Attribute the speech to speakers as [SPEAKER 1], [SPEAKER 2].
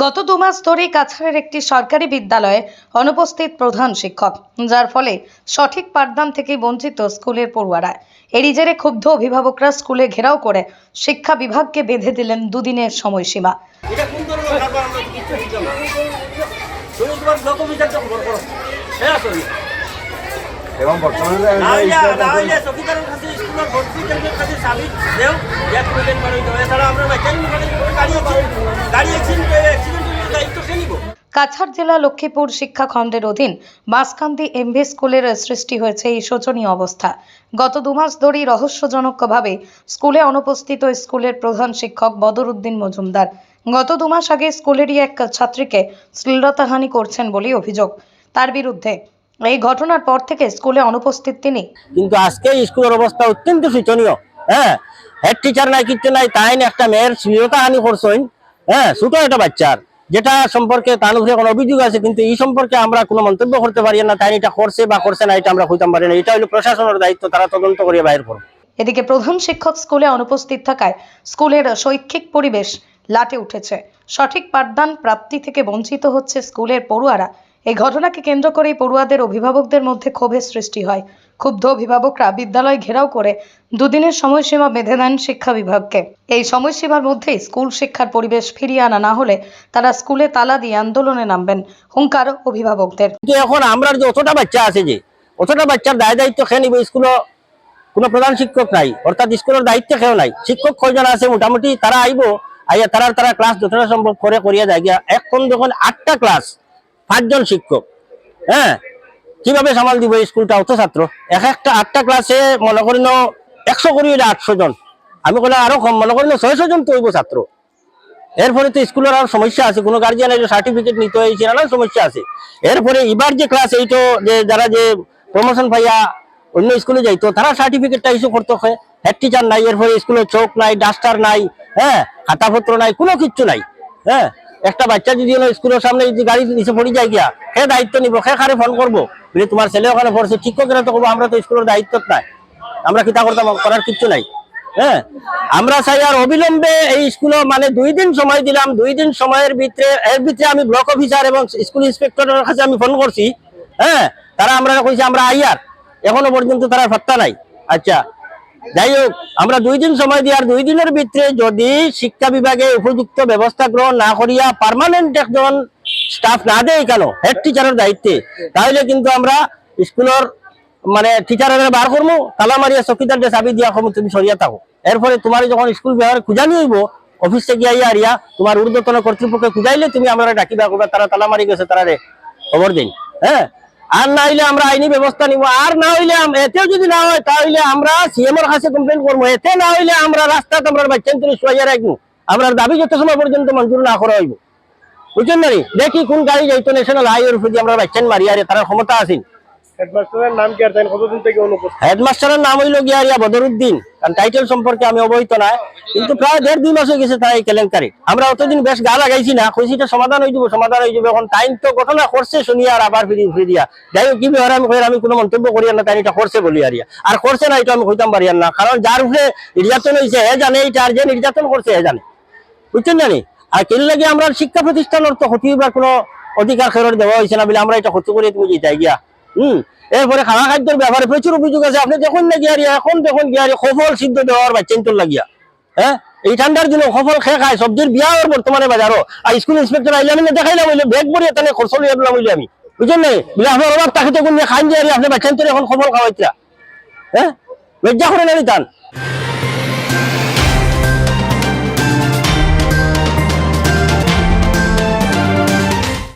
[SPEAKER 1] গত দু মাস ধরেই কাছাড়ের একটি সরকারি বিদ্যালয়ে অনুপস্থিত প্রধান শিক্ষক যার ফলে সঠিক পাঠদান থেকে বঞ্চিত স্কুলের পড়ুয়ারা। এরই জেরে ক্ষুব্ধ অভিভাবকরা স্কুলে ঘেরাও করে শিক্ষা বিভাগকে বেঁধে দিলেন দুদিনের সময়সীমা।
[SPEAKER 2] এবং বর্তমানে
[SPEAKER 3] চাবি দেও এক মিনিট মানে দেও এছাড়া আমরা মানে গাড়ি গাড়ি অ্যাক্সিডেন্টের দায়িত্ব সে নিব?
[SPEAKER 1] কাছাড় জেলা লক্ষ্মীপুর শিক্ষা খণ্ডের অধীন মাসকান্দি এমভি স্কুলের সৃষ্টি হয়েছে এই শোচনীয় অবস্থা। গত দু মাস ধরেই রহস্যজনকভাবে স্কুলে অনুপস্থিত স্কুলের প্রধান শিক্ষক বদরুদ্দিন মজুমদার। গত দু মাস আগে স্কুলেরই এক ছাত্রীকে শ্লীলতাহানি করছেন বলেই অভিযোগ তার বিরুদ্ধে। এই ঘটনার পর থেকে স্কুলে অনুপস্থিত তিনি।
[SPEAKER 3] কিন্তু আজকে স্কুলের অবস্থা অত্যন্ত শোচনীয়। হ্যাঁ? হেড টিচার নাই, কিচ্ছু নাই, তাই একটা মেয়ের হানি করছেন। হ্যাঁ ছোট একটা বাচ্চার, যেটা সম্পর্কে কোনো অভিযোগ আছে, কিন্তু এই সম্পর্কে আমরা কোনো মন্তব্য করতে পারি না, তাই এটা করছে বা করছে না, এটা আমরা পারি না। এটা হলো প্রশাসনের দায়িত্ব, তারা তদন্ত বাইর
[SPEAKER 1] এদিকে প্রধান শিক্ষক স্কুলে অনুপস্থিত থাকায় স্কুলের শৈক্ষিক পরিবেশ লাটে উঠেছে। সঠিক পাঠদান প্রাপ্তি থেকে বঞ্চিত হচ্ছে স্কুলের পড়ুয়ারা। এই ঘটনাকে কেন্দ্র করেই পড়ুয়াদের অভিভাবকদের মধ্যে ক্ষোভের সৃষ্টি হয়। ক্ষুব্ধ অভিভাবকরা বিদ্যালয় ঘেরাও করে দুদিনের সময়সীমা বেঁধে দেন শিক্ষা বিভাগকে। এই সময়সীমার মধ্যেই স্কুল শিক্ষার পরিবেশ ফিরিয়ে আনা না হলে তারা স্কুলে তালা দিয়ে আন্দোলনে নামবেন হুঙ্কার অভিভাবকদের।
[SPEAKER 3] এখন আমরা যে অতটা বাচ্চা আছে যে, অতটা বাচ্চার দায় দায়িত্ব খেয়ে নিব স্কুলে কোনো প্রধান শিক্ষক নাই, অর্থাৎ স্কুলের দায়িত্ব খেয়েও নাই। শিক্ষক কয়জন আছে মোটামুটি তারা আইব, আইয়া তারা তারা ক্লাস যতটা সম্ভব করে করিয়া যায় এখন যখন আটটা ক্লাস, পাঁচজন শিক্ষক হ্যাঁ? কীভাবে সামাল দিব স্কুলটা? অত ছাত্র, এক একটা আটটা ক্লাসে মনে করি না, একশো করি হইলে আটশো জন। আমি বলে আরও কম, মনে করি না ছয়শো জন তো হইব ছাত্র। এরপরে তো স্কুলের আর সমস্যা আছে, কোনো গার্জিয়ানের সার্টিফিকেট নিতে হয়েছে নানান সমস্যা আছে। এরপরে এবার যে ক্লাস এইটো, যে যারা যে প্রমোশন পাইয়া অন্য স্কুলে যাইতো, তারা সার্টিফিকেটটা ইস্যু করতে হয় হেড টিচার নাই এরপরে স্কুলে চোখ নাই ডাস্টার নাই হ্যাঁ খাতাপত্র নাই, কোনো কিচ্ছু নাই হ্যাঁ। একটা বাচ্চা যদি স্কুলের সামনে যদি গাড়ি নিচে পড়ে যায় গিয়া সে দায়িত্ব নিব সে কারে ফোন করব? বলে, তোমার ছেলে ওখানে পড়ছে, ঠিক করে তো করব, আমরা তো স্কুলের দায়িত্ব নাই। আমরা কিতা করতাম? করার কিচ্ছু নাই। হ্যাঁ? আমরা চাই আর অবিলম্বে এই স্কুলে মানে দুই দিন সময় দিলাম, দুই দিন সময়ের ভিতরে, এর ভিতরে আমি ব্লক অফিসার এবং স্কুল ইন্সপেক্টরের কাছে আমি ফোন করছি। হ্যাঁ? তারা আমরা কইছে, আমরা আইয়ার, এখনও পর্যন্ত তারা ফাত্তা নাই। আচ্ছা যাই হোক আমরা দুই দিন সময় দিই আর দুই দিনের ভিতরে যদি শিক্ষা বিভাগে উপযুক্ত ব্যবস্থা গ্রহণ না করিয়া পার্মানেন্ট একজন স্টাফ না দেয় কেন? হেড টিচারের দায়িত্বে। তাহলে কিন্তু আমরা স্কুলের মানে টিচারের বার করব তালা মারিয়া চকিদার যে চাবি দিয়া কমু, তুমি সরিয়া থাকো। এরপরে তোমার যখন স্কুল বিভাগে খুঁজানি হইব অফিস থেকে আইয়া আরিয়া তোমার ঊর্ধ্বতন কর্তৃপক্ষে খুঁজাইলে তুমি আমরা ডাকিবা করবা তারা তালা মারি গেছে তারা রে খবর দিন। হ্যাঁ? আর না হইলে আমরা আইনি ব্যবস্থা নিব। আর না হইলে এতেও যদি না হয়, তাহলে আমরা সিএম এর কাছে কমপ্লেন করব। এতে না হইলে আমরা রাস্তা আমরা বাচ্চান তুলে শুয়াইয়া রাখব। আমরা দাবি যত সময় পর্যন্ত মঞ্জুর না করা হইব। বুঝছেন না দেখি কোন গাড়ি যাইতো ন্যাশনাল দিয়ে আমরা বাচ্চান মারিয়ারে তারা ক্ষমতা আছেন।
[SPEAKER 2] হেডমাস্টারের নাম কি আর কতদিন থেকে অনুপস্থিত?
[SPEAKER 3] হেডমাস্টারের নাম হইল গিয়া ইয়া বদরুদ্দিন, কারণ টাইটেল সম্পর্কে আমি অবহিত না কিন্তু প্রায় দেড় দুই মাস হয়ে গেছে তাই কেলেঙ্কারি। আমরা অতদিন বেশ গা লাগাইছি না, কইছি এটা সমাধান হয়ে যাব, সমাধান হয়ে এখন টাইম তো ঘটনা করছে শুনিয়া আর আবার ফিরি যাই কি আমি আমি কোনো মন্তব্য করি না, তাই এটা করছে বলি আর। আর করছে না, এটা আমি কইতাম পারি না, কারণ যার নির্যাতন হয়েছে হে জানে এইটা আর যে নির্যাতন করছে, হে জানে। বুঝছেন জানি? আর কেন লাগে আমরা শিক্ষা প্রতিষ্ঠানের তো বা কোনো অধিকার খেরত দেওয়া হয়েছে না বলে আমরা এটা ক্ষতি করে তুমি যেতে গিয়া। হম, এরপরে খাওয়া খাদ্যের ব্যাপারে প্রচুর অভিযোগ আছে। আপনি দেখুন না গিয়ারি, এখন দেখুন গিয়ারি সফল সিদ্ধ দেওয়ার বাচ্চা তোর লাগিয়া। হ্যাঁ এই ঠান্ডার দিনে সফল খেয়ে খায়। সবজির বিয়া বর্তমানে বাজারও। আর স্কুল ইন্সপেক্টর আইলে আমি দেখাইলাম বলে ব্যাগ ভরে তাহলে খরচ লিয়ে দিলাম বলে আমি। বুঝলেন নাই? বলে, আপনার অভাব, তাকে তো কোন খান দিয়ে আপনি বাচ্চা তোর এখন সফল খাওয়াইতা হ্যাঁ? লজ্জা করে না টান